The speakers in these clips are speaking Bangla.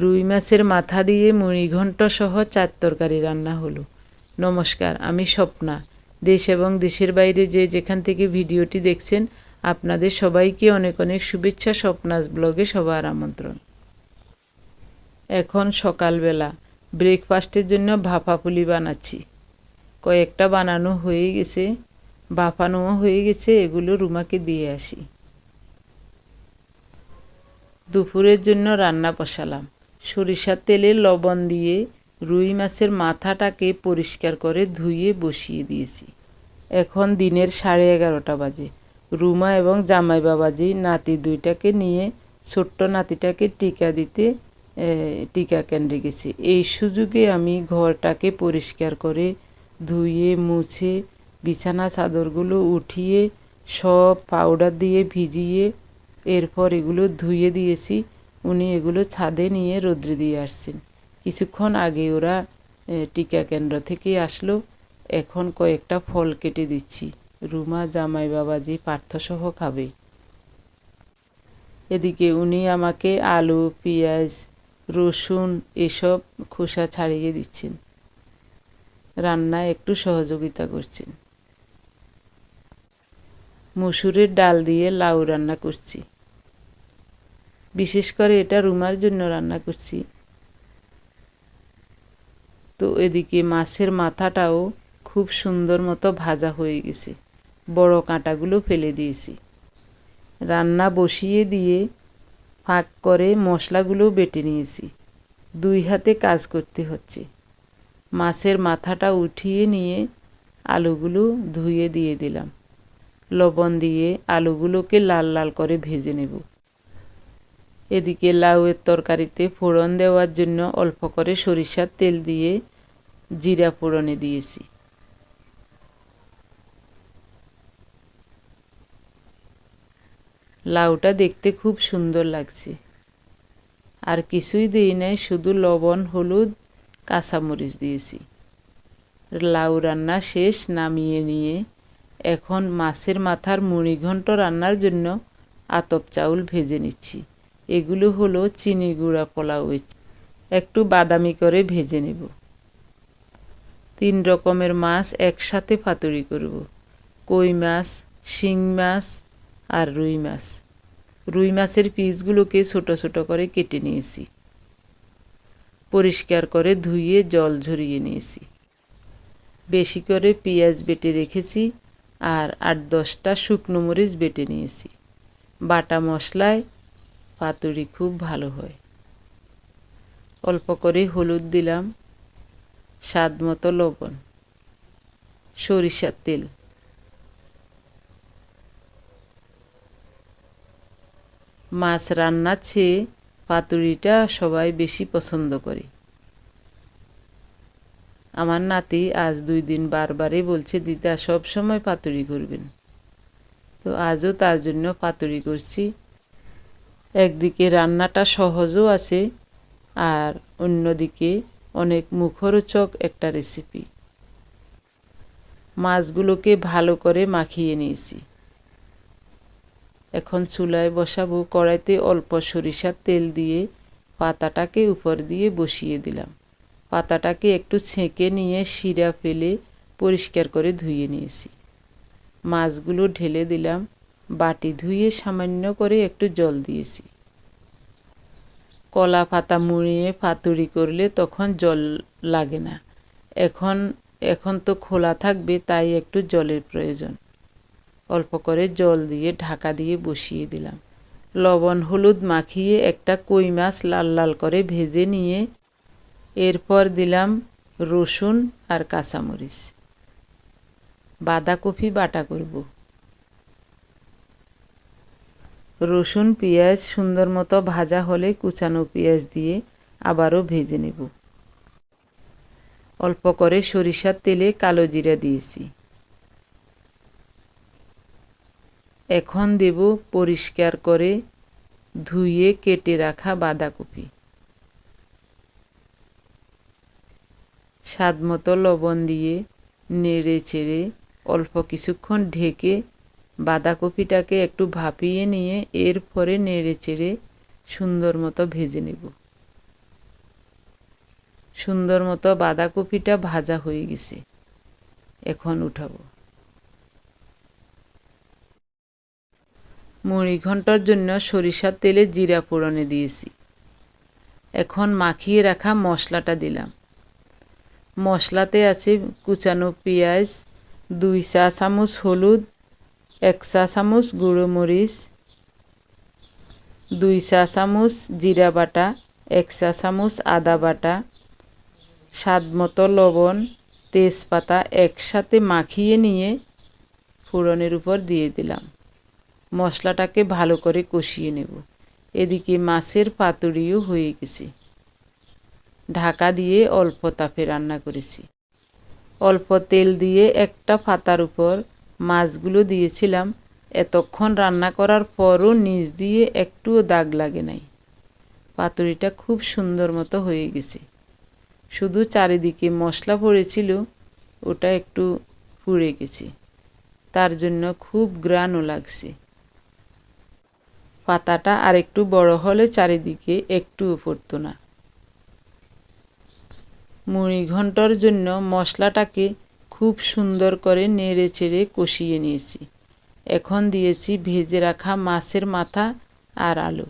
রুই মাছের মাথা দিয়ে মুড়িঘণ্ট সহ চার তরকারি রান্না হলো। নমস্কার, আমি স্বপ্না। দেশ এবং দেশের বাইরে যে যেখান থেকে ভিডিওটি দেখছেন, আপনাদের সবাইকে অনেক অনেক শুভেচ্ছা, স্বপ্নাস ব্লগে সবার আমন্ত্রণ। এখন সকালবেলা, ব্রেকফাস্টের জন্য ভাপা পুলি বানাচ্ছি। কয়েকটা বানানো হয়ে গেছে বাফানোও হয়ে গেছে, এগুলো রুমাকে দিয়ে আসি। দুপুরের জন্য রান্না বসালাম। সরিষার তেলে লবণ দিয়ে রুই মাছের মাথাটাকে পরিষ্কার করে ধুয়ে বসিয়ে দিয়েছি। এখন দিনের সাড়ে এগারোটা বাজে। রুমা এবং জামাই বাবাজি নাতি দুইটাকে নিয়ে ছোট্ট নাতিটাকে টিকা দিতে টিকা কেন্দ্রে গেছি। এই সুযোগে আমি ঘরটাকে পরিষ্কার করে ধুয়ে, মুছে, বিছানা চাদরগুলো উঠিয়ে, সব পাউডার দিয়ে ভিজিয়ে এরপর এগুলো ধুয়ে দিয়েছি। উনি এগুলো ছাদে নিয়ে রোদ্রে দিয়ে আসছেন। কিছুক্ষণ আগে ওরা টিকা কেন্দ্র থেকে আসলো। এখন কয়েকটা ফল কেটে দিচ্ছি। রুমা, জামাই বাবাজি পার্থসহ খাবে। এদিকে উনি আমাকে আলু, পেঁয়াজ, রসুন এসব খোসা ছাড়িয়ে দিচ্ছেন। রান্নায় একটু সহযোগিতা করছেন। মসুরের ডাল দিয়ে লাউ রান্না করছি। বিশেষ করে এটা রুমার জন্য রান্না করছি। তো এদিকে মাছের মাথাটাও খুব সুন্দর মতো ভাজা হয়ে গেছে। বড় কাঁটাগুলো ফেলে দিয়েছি। রান্না বসিয়ে দিয়ে ফাঁক করে মশলাগুলো বেটে নিয়েছি। দুই হাতে কাজ করতে হচ্ছে। মাছের মাথাটা উঠিয়ে নিয়ে আলুগুলো ধুয়ে দিয়ে দিলাম। লবণ দিয়ে আলুগুলোকে লাল লাল করে ভেজে নেব। এদিকে লাউয়ের তরকারিতে ফোড়ন দেওয়ার জন্য অল্প করে সরিষার তেল দিয়ে জিরা ফোড়নে দিয়েছি। লাউটা দেখতে খুব সুন্দর লাগছে। আর কিছুই দিই নাই, শুধু লবণ, হলুদ, কাঁচামরিচ দিয়েছি। লাউ রান্না শেষ, নামিয়ে নিয়ে এখন মাছের মাথার মুড়িঘণ্ট রান্নার জন্য আতপ চাউল ভেজে নিচ্ছি। এগুলো হলো চিনি গুঁড়া পোলাও একটু বাদামি করে ভেজে নেব। তিন রকমের মাছ একসাথে পাতুরি করব। কই মাছ, শিং মাছ আর রুই মাছ। রুই মাছের পিসগুলোকে ছোট ছোট করে কেটে নিয়েছি। পরিষ্কার করে ধুয়ে জল ঝরিয়ে নিয়েছি। বেশি করে পেঁয়াজ বেটে রেখেছি আর আট দশটা শুকনো মরিচ বেটে নিয়েছি। বাটা মশলায় পাতুরি খুব ভালো হয়। অল্প করে হলুদ দিলাম, স্বাদ মতো লবণ, সরিষার তেল। মাছ রান্নার চেয়ে পাতুরিটা সবাই বেশি পছন্দ করে। আমার নাতি আজ দুই দিন বারবারই বলছে, দিদা সব সময় পাতুরি করবেন। তো আজও তার জন্য পাতুরি করছি। একদিকে রান্নাটা সহজও আছে আর অন্যদিকে অনেক মুখরোচক একটা রেসিপি মাছগুলোকে ভালো করে মাখিয়ে নিয়েছি। এখন চুলায় বসাবো কড়াইতে অল্প সরিষার তেল দিয়ে পাতাটাকে উপর দিয়ে বসিয়ে দিলাম। পাতাটাকে একটু ছেঁকে নিয়ে শিরা ফেলে পরিষ্কার করে ধুয়ে নিয়েছি। মাছগুলো ঢেলে দিলাম। বাটি ধুয়ে সামান্য করে একটু জল দিয়েছি। কলা পাতা মুড়িয়ে পাতুরি করলে তখন জল লাগে না। এখন এখন তো খোলা থাকবে, তাই একটু জলের প্রয়োজন। অল্প করে জল দিয়ে ঢাকা দিয়ে বসিয়ে দিলাম। লবণ হলুদ মাখিয়ে একটা কই মাছ লাল লাল করে ভেজে নিয়ে এরপর দিলাম রসুন আর কাঁচামরিচ। বাঁধাকপি বাটা করব। রসুন, পেঁয়াজ, সুন্দর মতো ভাজা হলে কুচানো পেঁয়াজ দিয়ে আবারও ভেজে নেব। অল্প করে সরিষার তেলে কালো জিরা দিয়েছি। এখন দেব পরিষ্কার করে ধুয়ে কেটে রাখা বাঁধাকপি। স্বাদ মতো লবণ দিয়ে নেড়ে চেড়ে অল্প কিছুক্ষণ ঢেকে বাঁধাকপিটাকে একটু ভাপিয়ে নিয়ে এরপরে নেড়ে চেড়ে সুন্দর মতো ভেজে নেব। সুন্দর মতো বাঁধাকপিটা ভাজা হয়ে গেছে। এখন উঠাবো। মুড়ি ঘণ্টার জন্য সরিষার তেলে জিরা পোড়নে দিয়েছি। এখন মাখিয়ে রাখা মশলাটা দিলাম। মশলাতে আছে কুচানো পেঁয়াজ, দুই চা চামচ হলুদ এক চা চামচ গুঁড়ো মরিচ দুই চা চামচ জিরা বাটা এক চা চামচ আদা বাটা স্বাদ মতো লবণ, তেজপাতা একসাথে মাখিয়ে নিয়ে ফোড়নের উপর দিয়ে দিলাম। মশলাটাকে ভালো করে কষিয়ে নেব। এদিকে মাছের পাতুড়িও হয়ে গেছে। ঢাকা দিয়ে অল্প তাপে রান্না করেছি। অল্প তেল দিয়ে একটা পাতার উপর মাছগুলো দিয়েছিলাম। এতক্ষণ রান্না করার পরও নিচ দিয়ে একটুও দাগ লাগে নাই। পাতুরিটা খুব সুন্দর মতো হয়ে গেছে। শুধু চারিদিকে মশলা পড়েছিল, ওটা একটু পুড়ে গেছে। তার জন্য খুব গ্রানও লাগছে। পাতাটা আর একটু বড় হলে চারিদিকে একটুও পড়তো না। মুড়ি ঘন্টর জন্য মশলাটাকে খুব সুন্দর করে নেড়ে চেড়ে কষিয়ে নিয়েছি। এখন দিয়েছি ভেজে রাখা মাছের মাথা আর আলু।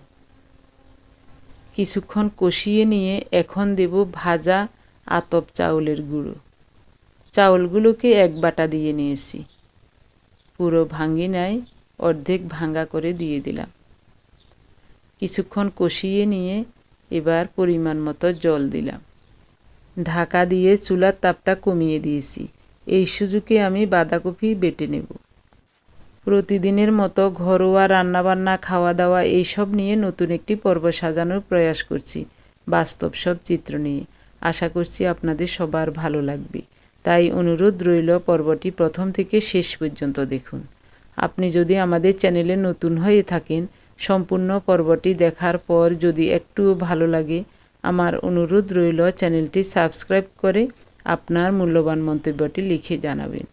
কিছুক্ষণ কষিয়ে নিয়ে এখন দেব ভাজা আতপ চাউলের গুঁড়ো। চাউলগুলোকে এক বাটা দিয়ে নিয়েছি। পুরো ভাঙি নাই অর্ধেক ভাঙ্গা করে দিয়ে দিলাম। কিছুক্ষণ কষিয়ে নিয়ে এবার পরিমাণ মতো জল দিলাম। ঢাকা দিয়ে চুলার তাপটা কমিয়ে দিয়েছি। এই সুযোগে আমি বাঁধাকপি বেটে নেব। প্রতিদিনের মতো ঘরোয়া রান্নাবান্না খাওয়া দাওয়া এইসব নিয়ে নতুন একটি পর্ব সাজানোর প্রয়াস করছি, বাস্তব সব চিত্র নিয়ে। আশা করছি আপনাদের সবার ভালো লাগবে। তাই অনুরোধ রইল পর্বটি প্রথম থেকে শেষ পর্যন্ত দেখুন। আপনি যদি আমাদের চ্যানেলে নতুন হয়ে থাকেন, সম্পূর্ণ পর্বটি দেখার পর যদি একটুও ভালো লাগে, আমার অনুরোধ রইল চ্যানেলটি সাবস্ক্রাইব করে আপনার মূল্যবান মন্তব্যটি লিখে জানাবেন।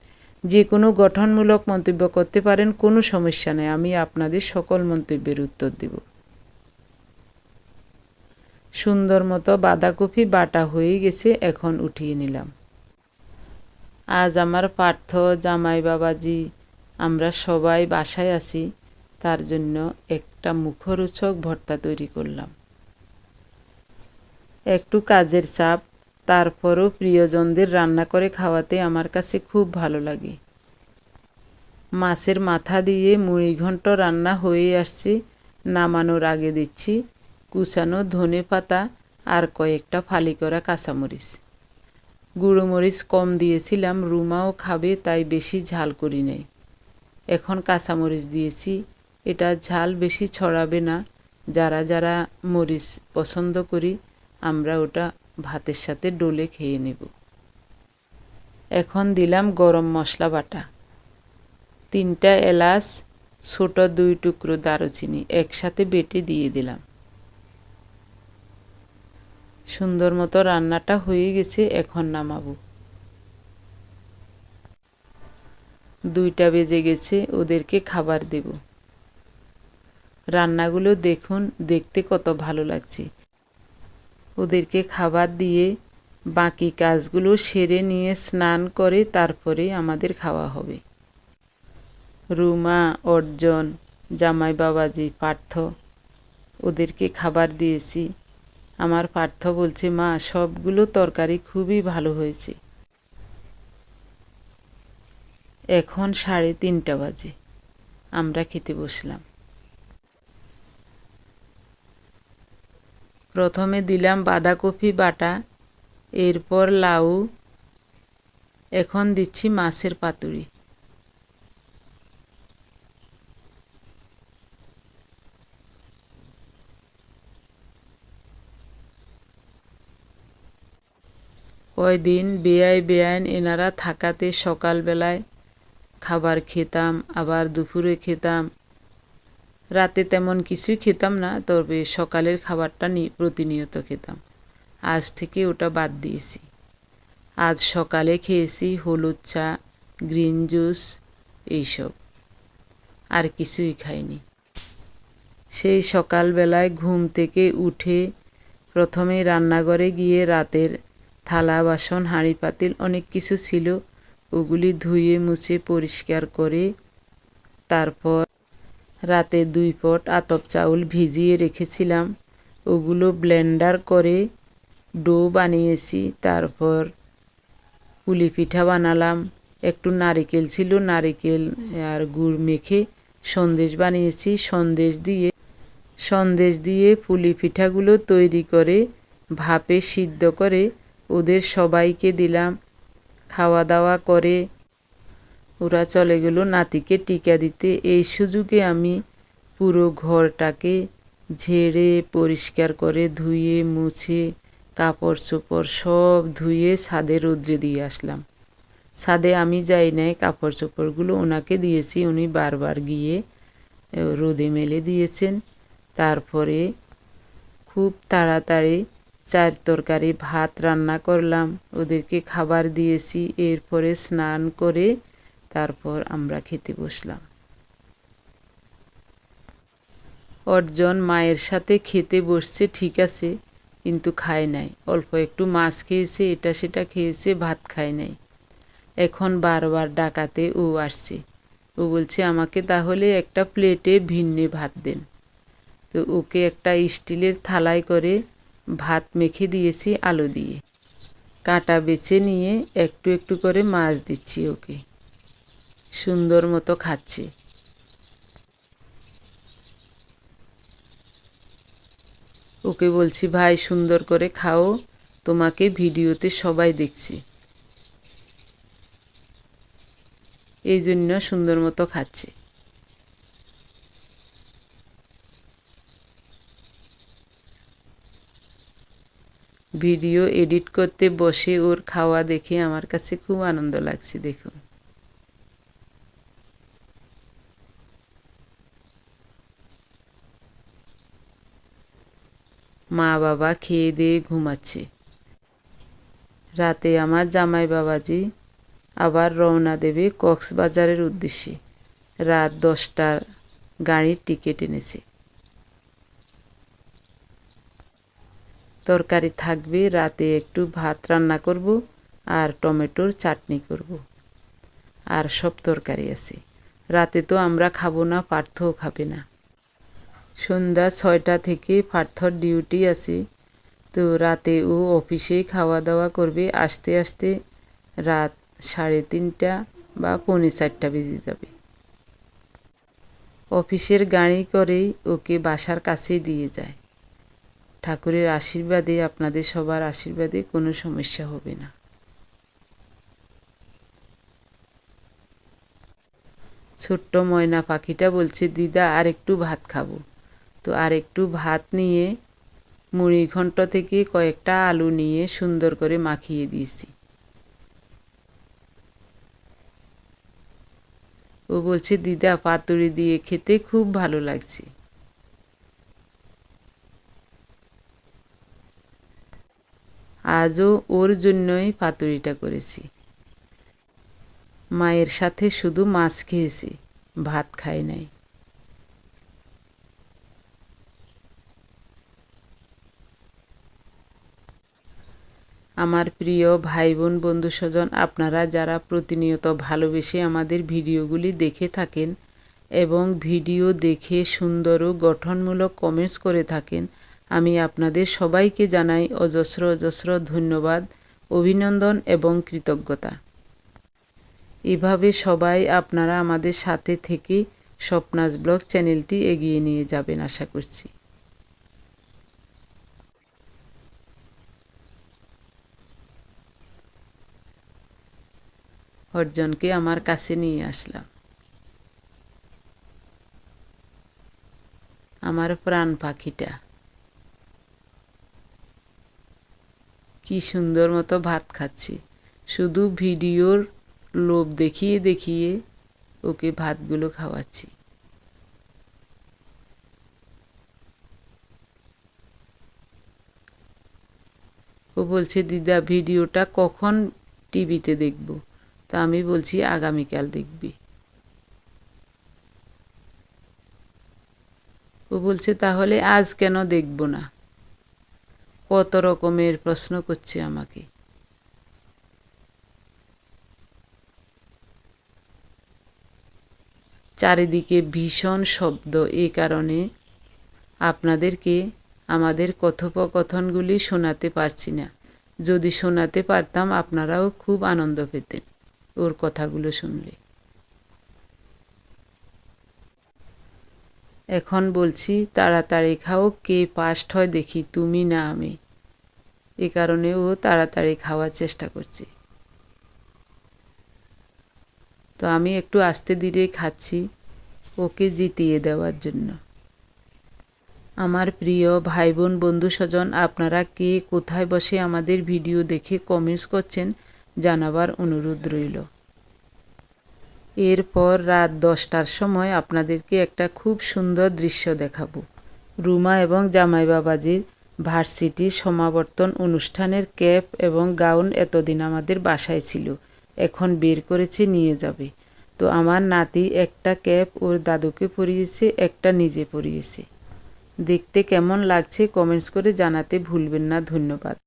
যে কোনো গঠনমূলক মন্তব্য করতে পারেন, কোনো সমস্যা নেই। আমি আপনাদের সকল মন্তব্যের উত্তর দেব। সুন্দর মতো বাঁধাকপি বাটা হয়ে গেছে, এখন উঠিয়ে নিলাম। আজ আমার পার্থ জামাই বাবাজি, আমরা সবাই বাসায় আছি, তার জন্য একটা মুখরোচক ভর্তা তৈরি করলাম। একটু কাজের চাপ তারপরও প্রিয়জনদের রান্না করে খাওয়াতে আমার কাছে খুব ভালো লাগে। মাছের মাথা দিয়ে মুড়ি ঘন্ট রান্না হয়ে আসছে, নামানোর আগে দিচ্ছি কুচানো ধনে পাতা আর কয়েকটা ফালি করা কাঁচামরিচ। গুঁড়ো মরিচ কম দিয়েছিলাম, রুমাও খাবে তাই বেশি ঝাল করি নেই। এখন কাঁচামরিচ দিয়েছি, এটা ঝাল বেশি ছড়াবে না, যারা যারা মরিচ পছন্দ করি, আমরা ওটা ভাতের সাথে ডোলে খেয়ে নেব। এখন দিলাম গরম মশলা বাটা। তিনটা এলাচ, ছোট দুই টুকরো দারুচিনি একসাথে বেটে দিয়ে দিলাম। সুন্দর মতো রান্নাটা হয়ে গেছে, এখন নামাবো। দুইটা বেজে গেছে, ওদেরকে খাবার দেব। রান্নাগুলো দেখুন, দেখতে কত ভালো লাগছে। ওদেরকে খাবার দিয়ে বাকি কাজগুলো সেরে নিয়ে স্নান করে তারপরে আমাদের খাওয়া হবে। রুমা, অর্জন, জামাই বাবাজি, পার্থ, ওদেরকে খাবার দিয়েছি। আমার পার্থ বলছে, মা, সবগুলো তরকারি খুবই ভালো হয়েছে। এখন সাড়ে তিনটা বাজে। আমরা খেতে বসলাম। প্রথমে দিলাম বাঁধাকপি বাটা, এরপর লাউ, এখন দিচ্ছি মাছের পাতুরি। কয়দিন বেয়াই বেআইন এনারা থাকাতে সকালবেলায় খাবার খেতাম, আবার দুপুরে খেতাম রাতে তেমন কিছুই খেতাম না, তবে সকালের খাবারটা প্রতিনিয়ত খেতাম। আজ থেকে ওটা বাদ দিয়েছি। আজ সকালে খেয়েছি হলুদ চা, গ্রিন জুস, এইসব। আর কিছুই খাইনি। সেই সকালবেলায় ঘুম থেকে উঠে প্রথমে রান্নাঘরে গিয়ে রাতের থালা, বাসন, হাঁড়ি, পাতিল অনেক কিছু ছিল, ওগুলি ধুয়ে, মুছে, পরিষ্কার করে তারপর রাতে দুই পট আতপ চাউল ভিজিয়ে রেখেছিলাম। ওগুলো ব্লেন্ডার করে ডো বানিয়েছি, তারপর পুলি পিঠা বানালাম। একটু নারিকেল ছিল, নারিকেল আর গুড় মেখে সন্দেশ বানিয়েছি। সন্দেশ দিয়ে সন্দেশ দিয়ে পুলি পিঠাগুলো তৈরি করে, ভাপে সিদ্ধ করে ওদের সবাইকে দিলাম। খাওয়া দাওয়া করে ওরা চলে গেল নাতিকে টিকা দিতে। এই সুযোগে আমি পুরো ঘরটাকে ঝেড়ে, পরিষ্কার করে ধুয়ে, মুছে কাপড় চোপড় সব ধুয়ে ছাদে রোদ্রে দিয়ে আসলাম। ছাদে আমি যাই নাই কাপড় চোপড়গুলো ওনাকে দিয়েছি, উনি বারবার গিয়ে রোদে মেলে দিয়েছেন। তারপরে খুব তাড়াতাড়ি চার তরকারি ভাত রান্না করলাম, ওদেরকে খাবার দিয়েছি, এরপরে স্নান করে তারপর আমরা খেতে বসলাম। অর্জন মায়ের সাথে খেতে বসছে, ঠিক আছে, কিন্তু খায় নাই। অল্প একটু মাছ খেয়েছে, এটা সেটা খেয়েছে, ভাত খায় নাই। এখন বারবার ডাকাতে ও আসছে। ও বলছে, আমাকে তাহলে একটা প্লেটে ভিন্নে ভাত দেন। তো ওকে একটা স্টিলের থালায় করে ভাত মেখে দিয়েছি আলু দিয়ে। কাঁটা বেছে নিয়ে একটু একটু করে মাছ দিচ্ছি ওকে। সুন্দর মতো খাচ্ছে। ওকে বলছি, ভাই, সুন্দর করে খাও। তোমাকে ভিডিওতে সবাই দেখছে। এই জন্য সুন্দর মতো খাচ্ছে। ভিডিও এডিট করতে বসে ওর খাওয়া দেখে আমার কাছে খুব আনন্দ লাগছে, দেখুন। মা বাবা খেয়ে দিয়ে ঘুমাচ্ছে। রাতে আমার জামাই বাবাজি আবার রওনা দেবে কক্সবাজারের উদ্দেশ্যে। রাত দশটার গাড়ির টিকিট এনেছে। তরকারি থাকবে, রাতে একটু ভাত রান্না করব আর টমেটোর চাটনি করব। আর সব তরকারি আছে। রাতে তো আমরা খাব না, পার্থও খাবে না। সন্ধ্যা ছয়টা থেকে পার্থর ডিউটি আছে। তো রাতে ও অফিসে খাওয়া দাওয়া করবে আস্তে আস্তে রাত সাড়ে তিনটা বা পৌনে চারটা বেজে যাবে। অফিসের গাড়ি করেই ওকে বাসার কাছেই দিয়ে যায়। ঠাকুরের আশীর্বাদে, আপনাদের সবার আশীর্বাদে কোনো সমস্যা হবে না। ছোট্ট ময়না পাখিটা বলছে, দিদা আর একটু ভাত খাব। তো আর একটু ভাত নিয়ে মুড়ি ঘন্ট থেকে কয়েকটা আলু নিয়ে সুন্দর করে মাখিয়ে দিয়েছি। ও বলছে, দিদা, পাতুরি দিয়ে খেতে খুব ভালো লাগছে। আজও ওর জন্যই পাতুরিটা করেছি। মায়ের সাথে শুধু মাছ খেয়েছি, ভাত খাই নাই। আমার প্রিয় ভাই বোন বন্ধু স্বজন আপনারা যারা প্রতিনিয়ত ভালোবেসে আমাদের ভিডিওগুলি দেখে থাকেন এবং ভিডিও দেখে সুন্দর ও গঠনমূলক কমেন্টস করে থাকেন, আমি আপনাদের সবাইকে জানাই অজস্র অজস্র ধন্যবাদ, অভিনন্দন এবং কৃতজ্ঞতা। এভাবে সবাই আপনারা আমাদের সাথে থেকে স্বপ্নাস ব্লগ চ্যানেলটি এগিয়ে নিয়ে যাবেন, আশা করছি। অর্জনকে আমার কাছে নিয়ে আসলাম। আমার প্রাণ পাখিটা। কি সুন্দর মতো ভাত খাচ্ছি। শুধু ভিডিওর লোভ দেখিয়ে দেখিয়ে ওকে ভাতগুলো খাওয়াচ্ছি। ও বলছে, দিদা, ভিডিওটা কখন টিভিতে দেখব? তো আমি বলছি আগামীকাল দেখবি। ও বলছে, তাহলে আজ কেন দেখব না? কত রকমের প্রশ্ন করছে আমাকে। চারিদিকে ভীষণ শব্দ এ কারণে আপনাদেরকে আমাদের কথোপকথনগুলি শোনাতে পারছি না। যদি শোনাতে পারতাম, আপনারাও খুব আনন্দ পেতেন। ওর কথাগুলো শুনলে। এখন বলছি, তাড়াতাড়ি খাও, কে পাস্ট হয় দেখি, তুমি না আমি। এ কারণে ও তাড়াতাড়ি খাওয়ার চেষ্টা করছে। তো আমি একটু আস্তে ধীরে খাচ্ছি, ওকে জিতিয়ে দেওয়ার জন্য। আমার প্রিয় ভাই বোন বন্ধু স্বজন আপনারা কে কোথায় বসে আমাদের ভিডিও দেখে কমেন্টস করছেন জানাবার অনুরোধ রইল। এরপর রাত দশটার সময় আপনাদেরকে একটা খুব সুন্দর দৃশ্য দেখাবো। রুমা এবং জামাই বাবাজির ভার্সিটি সমাবর্তন অনুষ্ঠানের ক্যাপ এবং গাউন এতদিন আমাদের বাসায় ছিল, এখন বের করেছে নিয়ে যাবে। তো আমার নাতি একটা ক্যাপ, ওর দাদুকে পরিয়েছে, একটা নিজে পরিয়েছে। দেখতে কেমন লাগছে কমেন্টস করে জানাতে ভুলবেন না, ধন্যবাদ।